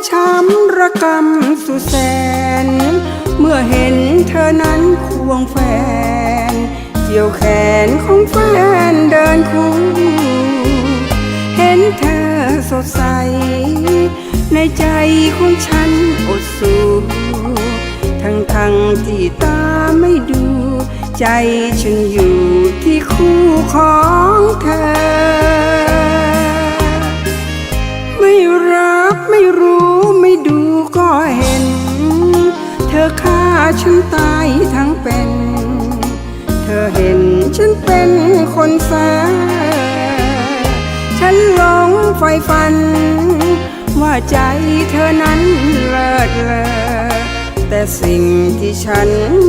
กรรมสุแสน เมื่อเห็นเธอนั้นควงแฟน เกี่ยวแขนของแฟนเดินคู่ เห็นเธอสดใส ในใจของฉันอดสูทั้งทั้งที่ตาไม่ดู ใจฉันอยู่ที่คู่ของเธอ ฆ่าฉันตายทั้งเป็น เธอเห็นฉันเป็นคนแสฉันหลงไฟฟัน ว่าใจเธอนั้นเลิศเลอแต่สิ่งที่ฉัน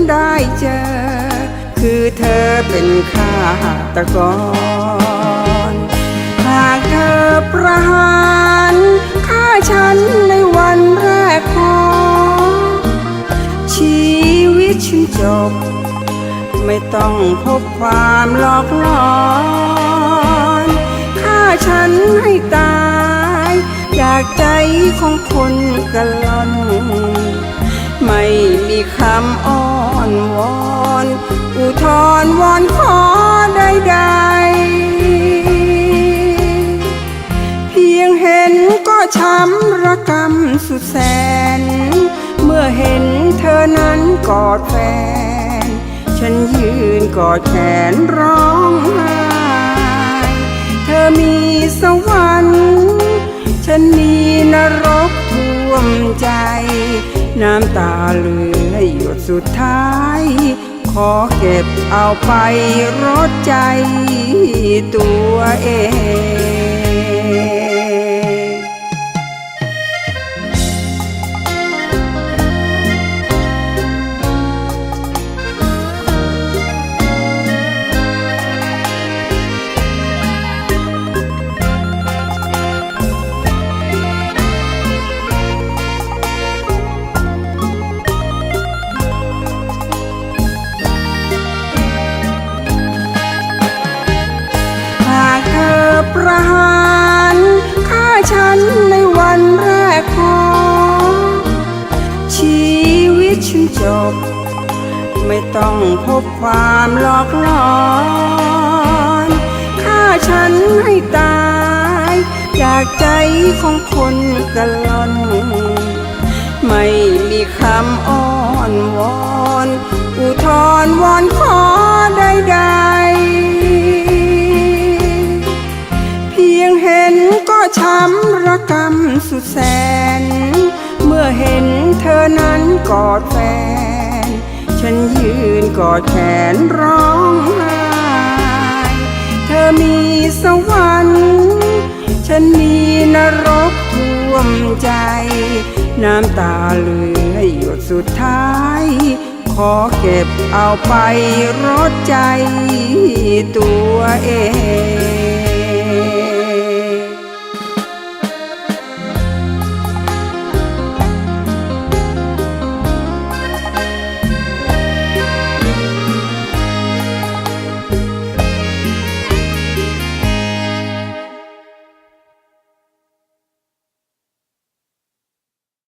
ได้เจอ คือเธอเป็นข้าตกร จบ ไม่ต้องพบความหลอกหลอนฆ่าฉันให้ตาย จากใจของคนกันลอน ไม่มีคำอ้อนวอน อุทธรณ์วอนขอใดๆเพียงเห็นก ช้ำระกำสุดแสน เมื่อเห็นเธอนั้นกอดแฟน ฉันยืนกอดแขนร้องไห้ เธอมีสวรรค์ฉันมีนรกท่วมใจ น้ำตาเลือหยดสุดท้าย ขอเก็บเอาไปรดใจตัวเอง หารฆ่าฉันในวันแรกพอชีวิตฉันจบ ไม่ต้องพบความหลอกหลอนฆ่าฉันให้ตาย จากใจของคนกันลอน ไม่มีคำอ้อนวอนอุทธรวอนขอใดๆ ช้ำระกำสุดแสน เมื่อเห็นเธอนั้นกอดแฟน ฉันยืนกอดแขนร้องไห้ เธอมีสวรรค์ ฉันมีนรกท่วมใจ น้ำตาเหลือหยดสุดท้าย ขอเก็บเอาไปรดใจตัวเอง